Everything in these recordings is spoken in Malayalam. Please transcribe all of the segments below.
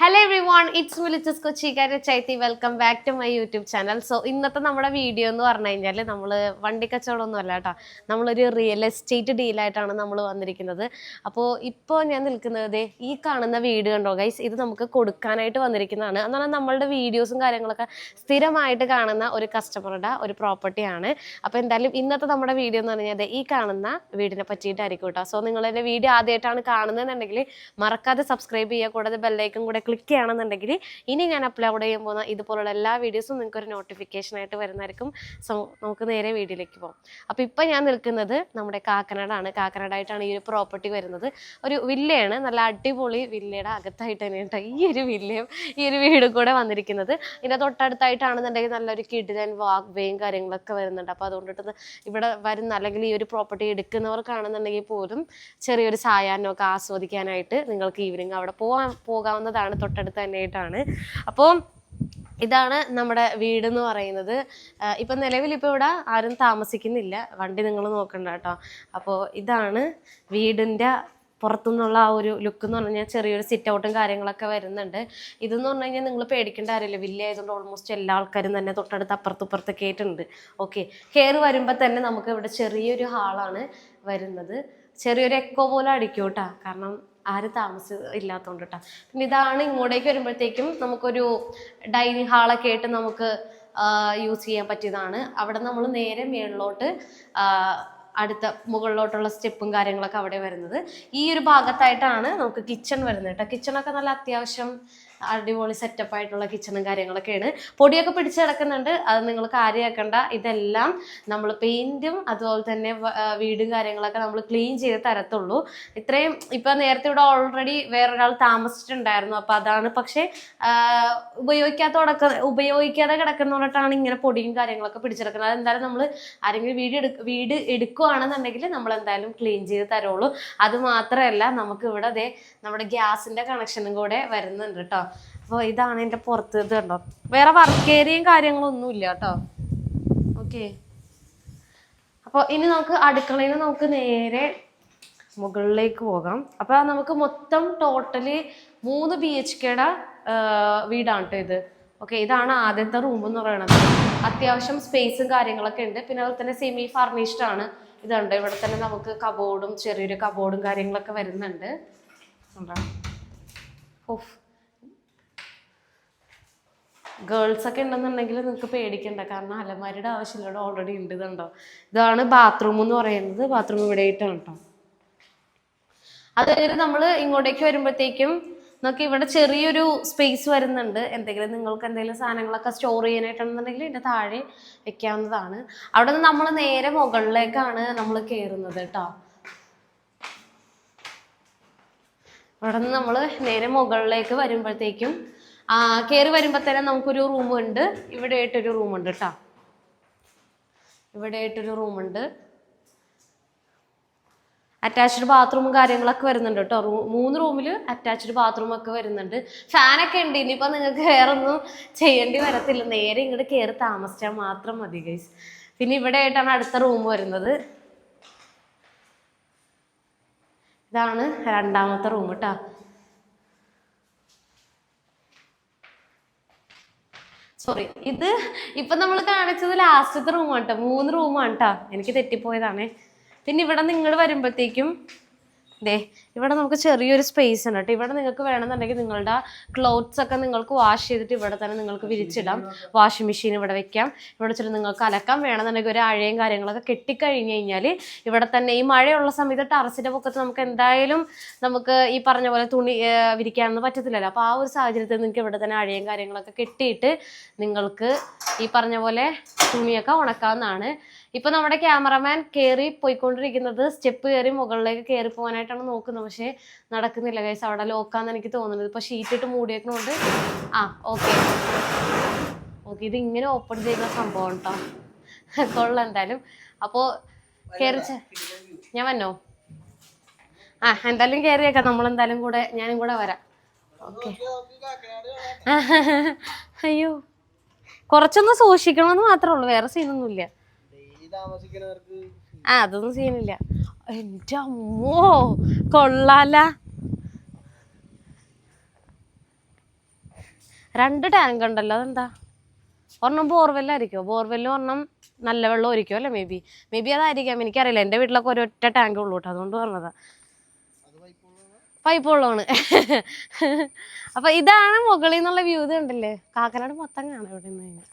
ഹലോ എവ്രി വൺ ഇറ്റ്സ് മിലിച്ചസ് കൊച്ചിക്കാരെ Chaithi welcome back to my YouTube channel so ഇന്നത്തെ നമ്മുടെ വീഡിയോ എന്ന് പറഞ്ഞു കഴിഞ്ഞാൽ നമ്മൾ വണ്ടി കച്ചവടമൊന്നും അല്ല കേട്ടോ. നമ്മളൊരു റിയൽ എസ്റ്റേറ്റ് ഡീലായിട്ടാണ് നമ്മൾ വന്നിരിക്കുന്നത്. അപ്പോൾ ഇപ്പോൾ ഞാൻ നിൽക്കുന്നത് ഈ കാണുന്ന വീട് കണ്ടോ ഗൈസ് ഇത് നമുക്ക് കൊടുക്കാനായിട്ട് വന്നിരിക്കുന്നതാണ്. പറഞ്ഞാൽ നമ്മളുടെ വീഡിയോസും കാര്യങ്ങളൊക്കെ സ്ഥിരമായിട്ട് കാണുന്ന ഒരു കസ്റ്റമറുടെ ഒരു പ്രോപ്പർട്ടിയാണ് അപ്പോൾ എന്തായാലും ഇന്നത്തെ നമ്മുടെ വീഡിയോ എന്ന് പറഞ്ഞാൽ ഈ കാണുന്ന വീടിനെ പറ്റിയിട്ടായിരിക്കും കേട്ടോ. സോ നിങ്ങളെന്റെ വീഡിയോ ആദ്യമായിട്ടാണ് കാണുന്നതെന്നുണ്ടെങ്കിൽ മറക്കാതെ സബ്സ്ക്രൈബ് ചെയ്യുക. കൂടാതെ ബെല്ലൈക്കും കൂടെ ക്ലിക്ക് ചെയ്യുകയാണെന്നുണ്ടെങ്കിൽ ഇനി ഞാൻ അപ്ലോഡ് ചെയ്യാൻ പോകുന്ന ഇതുപോലുള്ള എല്ലാ വീഡിയോസും നിങ്ങൾക്ക് ഒരു നോട്ടിഫിക്കേഷൻ ആയിട്ട് വരുന്നതായിരിക്കും. സോ നമുക്ക് നേരെ വീഡിയോയിലേക്ക് പോകാം. അപ്പോൾ ഇപ്പം ഞാൻ നിൽക്കുന്നത് നമ്മുടെ കാക്കനാടാണ്. കാക്കനാടായിട്ടാണ് ഈ ഒരു പ്രോപ്പർട്ടി വരുന്നത്. ഒരു വില്ലയാണ് നല്ല അടിപൊളി വില്ലയുടെ അകത്തായിട്ട് തന്നെ കേട്ടോ ഈ ഒരു വില്ലയും ഈ ഒരു വീടും കൂടെ വന്നിരിക്കുന്നത്. ഇതിന്റെ തൊട്ടടുത്തായിട്ടാണെന്നുണ്ടെങ്കിൽ നല്ലൊരു കിടിലൻ വാക്ക് വേയും കാര്യങ്ങളൊക്കെ വരുന്നുണ്ട്. അപ്പോൾ അതുകൊണ്ടിട്ട് ഇവിടെ വരുന്ന അല്ലെങ്കിൽ ഈ ഒരു പ്രോപ്പർട്ടി എടുക്കുന്നവർക്കാണെന്നുണ്ടെങ്കിൽ പോലും ചെറിയൊരു സായാഹ്നമൊക്കെ ആസ്വദിക്കാനായിട്ട് നിങ്ങൾക്ക് ഈവനിങ് അവിടെ പോകാൻ പോകാവുന്നതാണ്. തൊട്ടടുത്ത് തന്നെയായിട്ടാണ്. അപ്പോൾ ഇതാണ് നമ്മുടെ വീട് എന്ന് പറയുന്നത് ഇപ്പം നിലവിൽ ഇപ്പോൾ ഇവിടെ ആരും താമസിക്കുന്നില്ല. വണ്ടി നിങ്ങൾ നോക്കണ്ട കേട്ടോ. അപ്പോൾ ഇതാണ് വീടിന്റെ പുറത്തുനിന്നുള്ള ആ ഒരു ലുക്ക് എന്ന് പറഞ്ഞാൽ ചെറിയൊരു സിറ്റ് ഔട്ടും കാര്യങ്ങളൊക്കെ വരുന്നുണ്ട്. ഇതെന്ന് പറഞ്ഞു കഴിഞ്ഞാൽ നിങ്ങൾ പേടിക്കേണ്ട കാര്യമില്ല. വില്ല ആയതുകൊണ്ട് ഓൾമോസ്റ്റ് എല്ലാ ആൾക്കാരും തന്നെ തൊട്ടടുത്ത് അപ്പുറത്ത് ഇപ്പുറത്തൊക്കെ ആയിട്ടുണ്ട്. ഓക്കെ കയറി വരുമ്പോൾ തന്നെ നമുക്ക് ഇവിടെ ചെറിയൊരു ഹാളാണ് വരുന്നത്. ചെറിയൊരു എക്കോ പോലെ അടിക്കും കേട്ടോ. കാരണം ആരും താമസ കേട്ടോ പിന്നെ ഇതാണ് ഇങ്ങോട്ടേക്ക് വരുമ്പോഴത്തേക്കും നമുക്കൊരു ഡൈനിങ് ഹാളൊക്കെ ആയിട്ട് നമുക്ക് യൂസ് ചെയ്യാൻ പറ്റിയതാണ്. അവിടെ നമ്മൾ നേരെ മേളിലോട്ട് അടുത്ത മുകളിലോട്ടുള്ള സ്റ്റെപ്പും കാര്യങ്ങളൊക്കെ അവിടെ വരുന്നത്. ഈ ഒരു ഭാഗത്തായിട്ടാണ് നമുക്ക് കിച്ചൺ വരുന്നത് കേട്ടോ കിച്ചണൊക്കെ നല്ല അത്യാവശ്യം അടിപൊളി സെറ്റപ്പ് ആയിട്ടുള്ള കിച്ചണും കാര്യങ്ങളൊക്കെയാണ്. പൊടിയൊക്കെ പിടിച്ച് കിടക്കുന്നുണ്ട് അത് നിങ്ങൾ കാര്യമാക്കണ്ട ഇതെല്ലാം നമ്മൾ പെയിന്റും അതുപോലെ തന്നെ വീടും കാര്യങ്ങളൊക്കെ നമ്മൾ ക്ലീൻ ചെയ്ത് തരത്തുള്ളൂ. ഇത്രയും ഇപ്പൊ നേരത്തെ ഇവിടെ ഓൾറെഡി വേറൊരാൾ താമസിച്ചിട്ടുണ്ടായിരുന്നു. അപ്പൊ അതാണ് പക്ഷേ ഉപയോഗിക്കാത്ത കിടക്ക ഉപയോഗിക്കാതെ കിടക്കുന്നതുകൊണ്ടാണ് ഇങ്ങനെ പൊടിയും കാര്യങ്ങളൊക്കെ പിടിച്ചെടുക്കുന്നത് അതെന്തായാലും നമ്മൾ ആരെങ്കിലും വീട് എടുക്ക വീട് എടുക്കുകയാണെന്നുണ്ടെങ്കിൽ നമ്മൾ എന്തായാലും ക്ലീൻ ചെയ്ത് തരുള്ളൂ. അത് മാത്രമല്ല നമുക്ക് ഇവിടെ ദേ നമ്മുടെ ഗ്യാസിന്റെ കണക്ഷനും കൂടെ വരുന്നുണ്ട് കേട്ടോ. അപ്പോൾ ഇതാണ് എന്റെ പുറത്ത് ഇത് കണ്ടോ? വേറെ വർക്ക് ഏരിയയും കാര്യങ്ങളൊന്നും ഇല്ല കേട്ടോ. ഓക്കെ അപ്പോൾ ഇനി നമുക്ക് അടുക്കളയിൽ നമുക്ക് നേരെ മുകളിലേക്ക് പോകാം. അപ്പോൾ നമുക്ക് മൊത്തം ടോട്ടൽ മൂന്ന് ബി എച്ച് കെയുടെ വീടാണ് കേട്ടോ ഇത്. ഓക്കെ ഇതാണ് ആദ്യത്തെ റൂം എന്ന് പറയുന്നത് അത്യാവശ്യം സ്പേസും കാര്യങ്ങളൊക്കെ ഉണ്ട്. പിന്നെ അതുപോലെ തന്നെ സെമി ഫർണിഷ്ഡ് ആണ്. ഇതുണ്ട് ഇവിടെ തന്നെ നമുക്ക് കബോർഡും ചെറിയൊരു കബോർഡും കാര്യങ്ങളൊക്കെ വരുന്നുണ്ട്. ഉണ്ടോ? ഗേൾസ് ഒക്കെ ഉണ്ടെന്നുണ്ടെങ്കിൽ നിങ്ങൾക്ക് പേടിക്കണ്ട. കാരണം അലമാരിയുടെ ആവശ്യമില്ല ഓൾറെഡി ഉണ്ട് ഇതുണ്ടോ. ഇതാണ് ബാത്റൂം എന്ന് പറയുന്നത്. ബാത്റൂം ഇവിടെ ആയിട്ടാണ് കേട്ടോ അത് കഴിഞ്ഞിട്ട് നമ്മൾ ഇങ്ങോട്ടേക്ക് വരുമ്പോഴത്തേക്കും നമുക്ക് ഇവിടെ ചെറിയൊരു സ്പേസ് വരുന്നുണ്ട്. എന്തെങ്കിലും നിങ്ങൾക്ക് എന്തെങ്കിലും സാധനങ്ങളൊക്കെ സ്റ്റോർ ചെയ്യാനായിട്ടുണ്ടെന്നുണ്ടെങ്കിൽ ഇതിന്റെ താഴെ വെക്കാവുന്നതാണ്. അവിടെ നിന്ന് നമ്മൾ നേരെ മുകളിലേക്കാണ് നമ്മൾ കയറുന്നത് കേട്ടോ അവിടെ നിന്ന് നമ്മൾ നേരെ മുകളിലേക്ക് വരുമ്പോഴത്തേക്കും കയറി വരുമ്പോൾ തന്നെ നമുക്കൊരു റൂമുണ്ട് ഇവിടെ ആയിട്ടൊരു റൂമുണ്ട് കേട്ടോ ഇവിടെ ആയിട്ടൊരു ഉണ്ട്. അറ്റാച്ച്ഡ് ബാത്റൂമും കാര്യങ്ങളൊക്കെ വരുന്നുണ്ട് കേട്ടോ റൂ മൂന്ന് റൂമിൽ അറ്റാച്ച്ഡ് ബാത്റൂം ഒക്കെ വരുന്നുണ്ട്. ഫാനൊക്കെ ഉണ്ട്. ഇനിയിപ്പോൾ നിങ്ങൾക്ക് വേറെ ഒന്നും ചെയ്യേണ്ടി വരത്തില്ല. നേരെ ഇങ്ങോട്ട് കയറി താമസിച്ചാൽ മാത്രം മതി ഗൈസ് പിന്നെ ഇവിടെ ആയിട്ടാണ് അടുത്ത റൂം വരുന്നത്. ഇതാണ് രണ്ടാമത്തെ റൂം കേട്ടോ സോറി ഇത് ഇപ്പൊ നമ്മൾ കാണിച്ചത് ലാസ്റ്റത്തെ റൂമാണ് കേട്ടോ മൂന്ന് റൂമാണ് കേട്ടോ എനിക്ക് തെറ്റിപ്പോയതാണേ. പിന്നെ ഇവിടെ നിങ്ങൾ വരുമ്പോഴത്തേക്കും ദേ ഇവിടെ നമുക്ക് ചെറിയൊരു സ്പേസ് ഉണ്ട് കേട്ടോ. ഇവിടെ നിങ്ങൾക്ക് വേണമെന്നുണ്ടെങ്കിൽ നിങ്ങളുടെ ക്ലോത്ത്സ് ഒക്കെ നിങ്ങൾക്ക് വാഷ് ചെയ്തിട്ട് ഇവിടെ തന്നെ നിങ്ങൾക്ക് വിരിച്ചിടാം. വാഷിംഗ് മെഷീൻ ഇവിടെ വെക്കാം. ഇവിടെ ചില നിങ്ങൾക്ക് അലക്കാം. വേണമെന്നുണ്ടെങ്കിൽ ഒരു അഴയും കാര്യങ്ങളൊക്കെ കെട്ടിക്കഴിഞ്ഞ് കഴിഞ്ഞാൽ ഇവിടെ തന്നെ ഈ മഴയുള്ള സമയത്ത് ടെറസിന്റെ പൊക്കത്ത് നമുക്ക് എന്തായാലും നമുക്ക് ഈ പറഞ്ഞ പോലെ തുണി വിരിക്കാനൊന്നും പറ്റത്തില്ലല്ലോ. അപ്പോൾ ആ ഒരു സാഹചര്യത്തിൽ നിങ്ങൾക്ക് ഇവിടെ തന്നെ അഴയും കാര്യങ്ങളൊക്കെ കെട്ടിയിട്ട് നിങ്ങൾക്ക് ഈ പറഞ്ഞ പോലെ തുണിയൊക്കെ ഉണക്കാവുന്നതാണ്. ഇപ്പൊ നമ്മുടെ ക്യാമറമാൻ കയറി പോയിക്കൊണ്ടിരിക്കുന്നത് സ്റ്റെപ്പ് കയറി മുകളിലേക്ക് കയറി പോകാനായിട്ടാണ് നോക്കുന്നത്. പക്ഷേ നടക്കുന്നില്ല കൈസ് അവിടെ ലോക്കാന്ന് എനിക്ക് തോന്നുന്നത്. ഇപ്പൊ ഷീറ്റ് ഇട്ട് മൂടിയേക്കണോണ്ട്. ആ ഓക്കെ ഓക്കെ ഇത് ഇങ്ങനെ ഓപ്പൺ ചെയ്യുന്ന സംഭവം കേട്ടോ കൊള്ളാം എന്തായാലും. അപ്പോ കയറി ഞാൻ വന്നോ? ആ എന്തായാലും കയറിയേക്കാം നമ്മളെന്തായാലും കൂടെ ഞാനും കൂടെ വരാം. ഓക്കെ അയ്യോ. കുറച്ചൊന്ന് സൂക്ഷിക്കണമെന്ന് മാത്രമേ ഉള്ളൂ. വേറെ സീനൊന്നുമില്ല ആ അതൊന്നും സീനില്ല എന്റെ അമ്മോ കൊള്ളാല. രണ്ട് ടാങ്ക് ഉണ്ടല്ലോ അതെന്താ? ഒരെണ്ണം ബോർവെല്ലായിരിക്കുമോ ബോർവെല്ല് ഒരെണ്ണം നല്ല വെള്ളം ഒരിക്കും അല്ലേ മേ ബി മേ ബി അതായിരിക്കാം. എനിക്കറിയില്ല. എന്റെ വീട്ടിലൊക്കെ ഒരൊറ്റ ടാങ്ക് ഉള്ളൂ കേട്ടോ. അതുകൊണ്ട് പറഞ്ഞതാ. പൈപ്പ് വെള്ളമാണ് അപ്പൊ ഇതാണ് മുകളിൽ നിന്നുള്ള വ്യൂ ഇത് ഉണ്ടല്ലേ കാക്കനാട് മൊത്തം കാണാം ഇവിടെ നിന്ന് കഴിഞ്ഞാൽ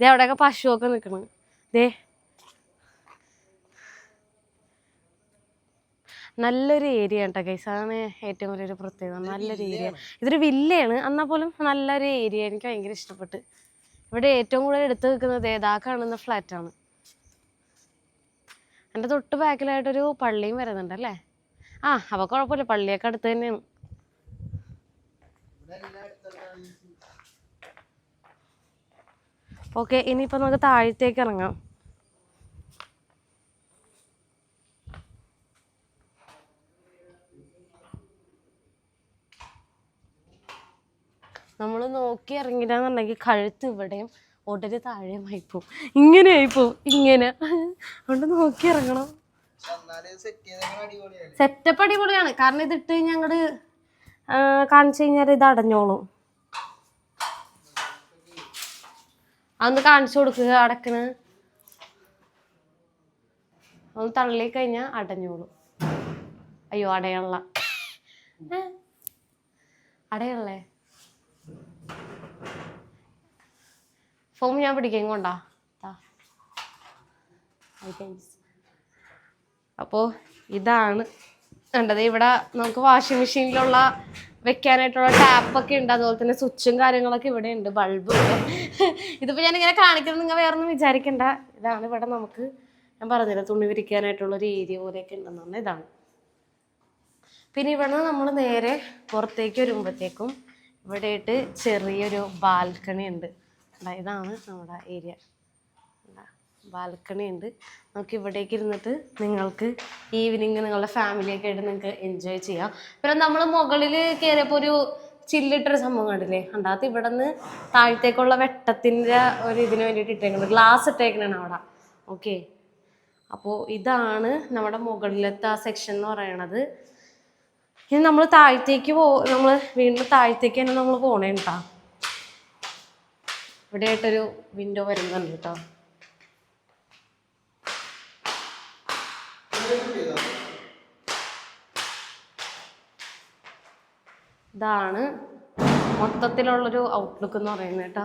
ദേ അവിടെയൊക്കെ പശുവൊക്കെ നിൽക്കണം ദേ നല്ലൊരു ഏരിയ കേട്ടോ ഗൈസ് അതാണ് ഏറ്റവും വലിയൊരു പ്രത്യേകത. നല്ലൊരു ഏരിയ ഇതൊരു വില്ലയാണ് എന്നാൽ പോലും നല്ലൊരു ഏരിയ എനിക്ക് ഭയങ്കര ഇഷ്ടപ്പെട്ട്. ഇവിടെ ഏറ്റവും കൂടുതൽ എടുത്തു നിൽക്കുന്നത് ഏതാ? കാണുന്ന ഫ്ലാറ്റാണ് എന്റെ തൊട്ട് ബാക്കിലായിട്ടൊരു പള്ളിയും വരുന്നുണ്ട് അല്ലേ? ആ അപ്പോൾ കുഴപ്പമില്ല. പള്ളിയൊക്കെ അടുത്ത് തന്നെയാണ്. ഓക്കെ ഇനിയിപ്പോൾ നമുക്ക് താഴത്തേക്ക് ഇറങ്ങാം. നമ്മൾ നോക്കി ഇറങ്ങില്ലാന്നുണ്ടെങ്കിൽ കഴുത്ത് ഇവിടെയും ഉടനെ താഴെയും ആയിപ്പോവും ഇങ്ങനെ ആയിപ്പോവും ഇങ്ങനെ. അതുകൊണ്ട് നോക്കി ഇറങ്ങണം. സെറ്റപ്പ് അടിപൊളിയാണ്. കാരണം ഇത് ഇട്ട് കഴിഞ്ഞാൽ ഞങ്ങൾ കാണിച്ചു കഴിഞ്ഞാൽ ഇത് അടഞ്ഞോളും. അതൊന്ന് കാണിച്ചു കൊടുക്കുക അടക്കണ്. ഒന്ന് തള്ളി കഴിഞ്ഞാൽ അടഞ്ഞോളും. അയ്യോ അടയുള്ള അടയല്ലേ ഫോം ഞാൻ പിടിക്കും കൊണ്ടാ. അപ്പോൾ ഇതാണ്. കണ്ടത് ഇവിടെ നമുക്ക് വാഷിംഗ് മെഷീനിലുള്ള വെക്കാനായിട്ടുള്ള ടാപ്പൊക്കെ ഉണ്ട്. അതുപോലെ തന്നെ സ്വിച്ചും കാര്യങ്ങളൊക്കെ ഇവിടെ ഉണ്ട്. ബൾബും ഇതിപ്പോൾ ഞാൻ ഇങ്ങനെ കാണിക്കുന്നത് നിങ്ങൾ വേറെ ഒന്നും വിചാരിക്കണ്ട. ഇതാണ് ഇവിടെ നമുക്ക് ഞാൻ പറഞ്ഞില്ല തുണി വിരിക്കാനായിട്ടുള്ള ഒരു ഏരിയ പോലെയൊക്കെ ഉണ്ടെന്ന് പറഞ്ഞാൽ ഇതാണ്. പിന്നെ ഇവിടെ നമ്മൾ നേരെ പുറത്തേക്ക് വരുമ്പോഴത്തേക്കും ഇവിടെയായിട്ട് ചെറിയൊരു ബാൽക്കണി ഉണ്ട് ഇതാണ് നമ്മുടെ ഏരിയ. ബാൽക്കണി ഉണ്ട്. നമുക്ക് ഇവിടേക്ക് ഇരുന്നിട്ട് നിങ്ങൾക്ക് ഈവനിങ് നിങ്ങളുടെ ഫാമിലിയൊക്കെ ആയിട്ട് നിങ്ങൾക്ക് എൻജോയ് ചെയ്യാം. പിന്നെ നമ്മൾ മുകളിൽ കയറിയപ്പോൾ ഒരു ചില്ലിട്ടൊരു സംഭവം കണ്ടില്ലേ? അതിനകത്ത് ഇവിടെ നിന്ന് താഴത്തേക്കുള്ള വെട്ടത്തിന്റെ ഒരു ഇതിന് വേണ്ടിയിട്ട് ഇട്ടേക്കുന്നത്. ഗ്ലാസ് ഇട്ടേക്കണാണ് അവിടെ. ഓക്കെ അപ്പോൾ ഇതാണ് നമ്മുടെ മുകളിലത്തെ ആ സെക്ഷൻ എന്ന് പറയണത്. ഇനി നമ്മൾ താഴത്തേക്ക് പോ നമ്മൾ വീണ്ടും താഴത്തേക്ക് തന്നെ നമ്മൾ പോണേ കേട്ടോ ഇവിടെ ആയിട്ടൊരു വിൻഡോ വരുന്നുണ്ട് കേട്ടോ. ഇതാണ് മൊത്തത്തിലുള്ളൊരു ഔട്ട്ലുക്ക് എന്ന് പറയുന്നത് കേട്ടോ.